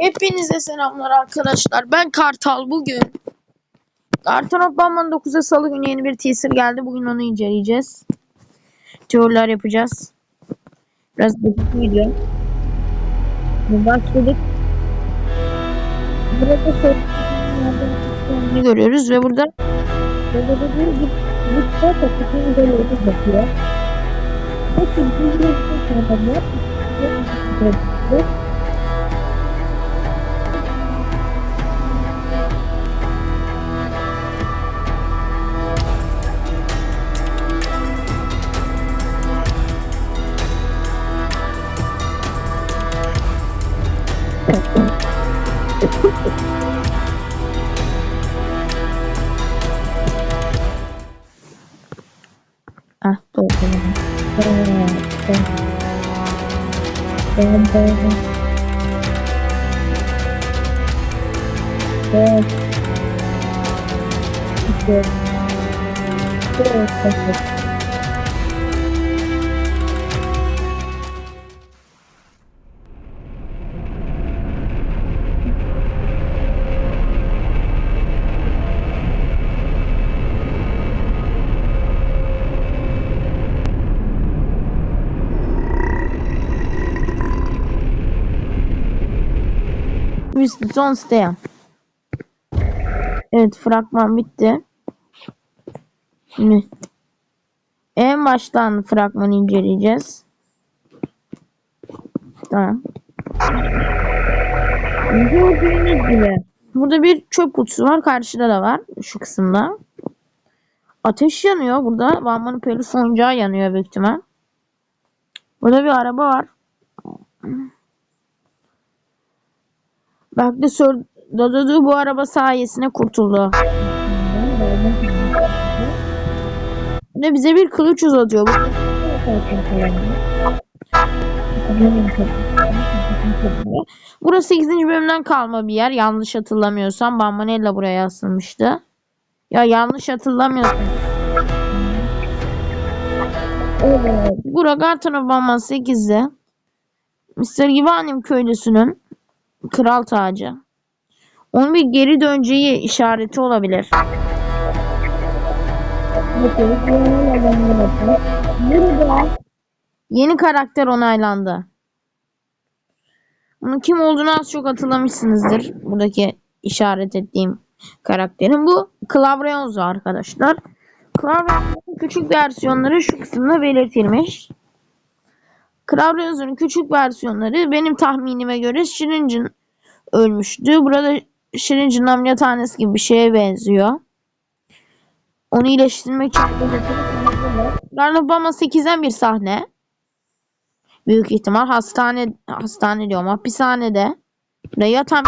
Hepinize selamlar arkadaşlar. Ben Kartal bugün. Kartal Batman 9'a salı günü yeni bir teaser geldi. Bugün onu inceleyeceğiz. Teoriler yapacağız. Biraz basit video. Şimdi Başladık. Burada sorunlarını görüyoruz ve burada burada da bir foto kutunun böyle bakıyor. Peki bu bir fotoğrafı var. Ben ben Evet. İşte. Evet. Son Steyan. Evet fragman bitti. Şimdi en baştan fragmanı inceleyeceğiz. Tamam. Gördüğünüz gibi burada bir çöp kutusu var. Karşıda da var. Şu kısımda. Ateş yanıyor burada. Batman'ın peluş oyuncağı yanıyor büyük ihtimal. Burada bir araba var. Bak de sor Dadudu bu araba sayesinde kurtuldu. Ne bize bir kılıç uzatıyor. Bu Burası 8. bölümden kalma bir yer. Yanlış hatırlamıyorsam Bambanella buraya asılmıştı. Ya yanlış hatırlamıyorsam. Evet. Bura Garton Bamban 8'de. Mr. Givanim köylüsünün kral tacı. Onun bir geri döneceği işareti olabilir. Yeni karakter onaylandı. Bunun kim olduğunu az çok hatırlamışsınızdır. Buradaki işaret ettiğim karakterin. Bu Clavreonzo arkadaşlar. Clavreonzo'nun küçük versiyonları şu kısımda belirtilmiş. Clavreonzo'nun küçük versiyonları benim tahminime göre Shrin'cin ölmüştü. Burada Shrin'cin ameliyathanesi gibi bir şeye benziyor. Onu iyileştirmek için Garnobama 8'den bir sahne. Büyük ihtimal hastane hastane diyorum hapishanede. Ve yatan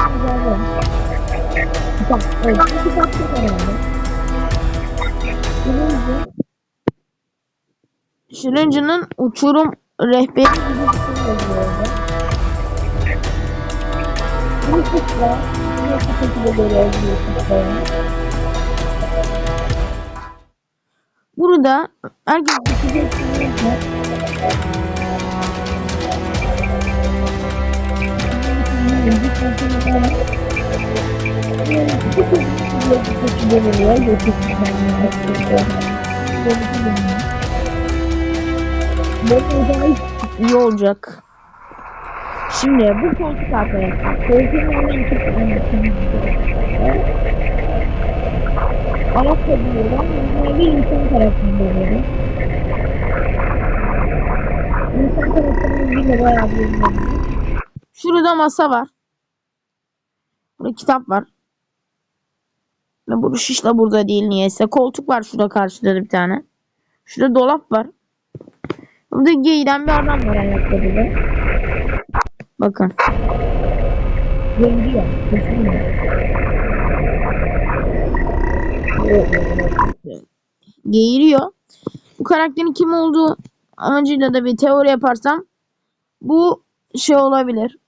Şırıncı'nın uçurum rehberi gibi bir şey yazıyor orada. Bunu kutla. Bunu bu şekilde görüyoruz Burada herkes iyi olacak. Şimdi bu koltuk arkadaşlar. Koltuğun önünden çok önemli. Ayakkabılardan normalde insan tarafında böyle. İnsan tarafından yine bayağı bir Şurada masa var. Burada kitap var. Ve bu şiş de burada değil niyeyse. Koltuk var şurada karşıda bir tane. Şurada dolap var. Burada giyinen bir adam var ayakkabıda. Bakın. Rengi ya. Geğiriyor. Bu karakterin kim olduğu amacıyla da bir teori yaparsam bu şey olabilir.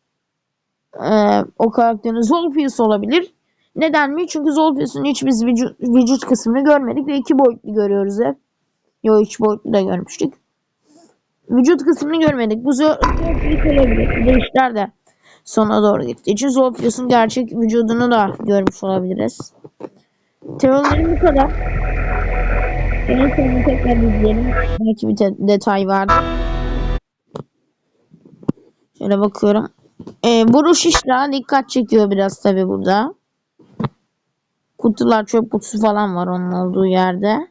Ee, o karakterin Zolfius olabilir. Neden mi? Çünkü Zolfius'un hiç biz vücut, vücut kısmını görmedik ve iki boyutlu görüyoruz hep. Yo üç boyutlu da görmüştük. Vücut kısmını görmedik. Bu Zolfius olabilir. Bir de işler sona doğru gittiği için Zolfius'un gerçek vücudunu da görmüş olabiliriz. Teorilerim bu kadar. En sonunu tekrar izleyelim. Belki bir detay vardır. Şöyle bakıyorum. Ee, bu Ruşişra dikkat çekiyor biraz tabi burada. Kutular çöp kutusu falan var onun olduğu yerde.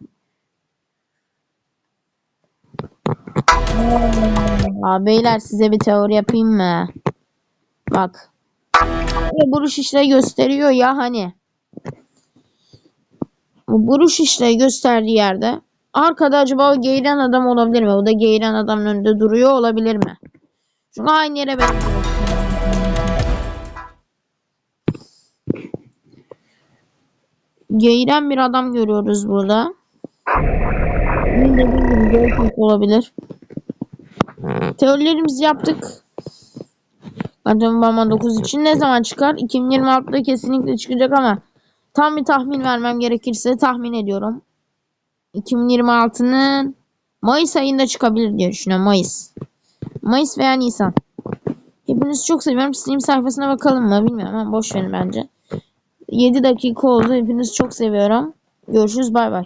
Aa, beyler size bir teori yapayım mı? Bak. Buruş işle gösteriyor ya hani. Bu buruş işle gösterdiği yerde arkada acaba geğiren adam olabilir mi? O da geğiren adamın önünde duruyor olabilir mi? Çünkü aynı yere benziyor. Geğiren bir adam görüyoruz burada. Dediğim gibi olabilir. Teorilerimizi yaptık. Quantum Bama 9 için ne zaman çıkar? 2026'da kesinlikle çıkacak ama tam bir tahmin vermem gerekirse tahmin ediyorum. 2026'nın Mayıs ayında çıkabilir diye düşünüyorum. Mayıs. Mayıs veya Nisan. Hepinizi çok seviyorum. Steam sayfasına bakalım mı bilmiyorum ama boş verin bence. 7 dakika oldu. Hepinizi çok seviyorum. Görüşürüz. Bay bay.